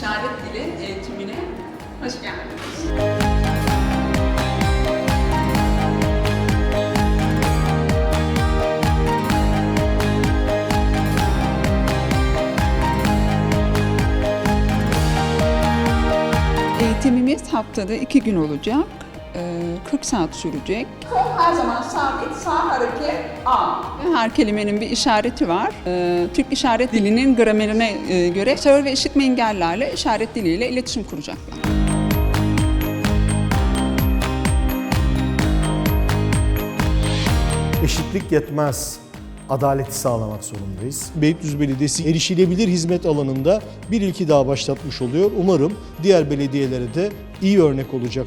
işaret dili eğitimine hoş geldiniz. Eğitimimiz haftada iki gün olacak. Ee, 40 saat sürecek. Her zaman sabit sağ hareket A. Her kelimenin bir işareti var. Ee, Türk işaret dilinin gramerine e, göre sağır ve işitme engellerle işaret diliyle iletişim kuracaklar. Eşitlik yetmez. Adaleti sağlamak zorundayız. Beylikdüzü Belediyesi erişilebilir hizmet alanında bir ilki daha başlatmış oluyor. Umarım diğer belediyelere de iyi örnek olacak.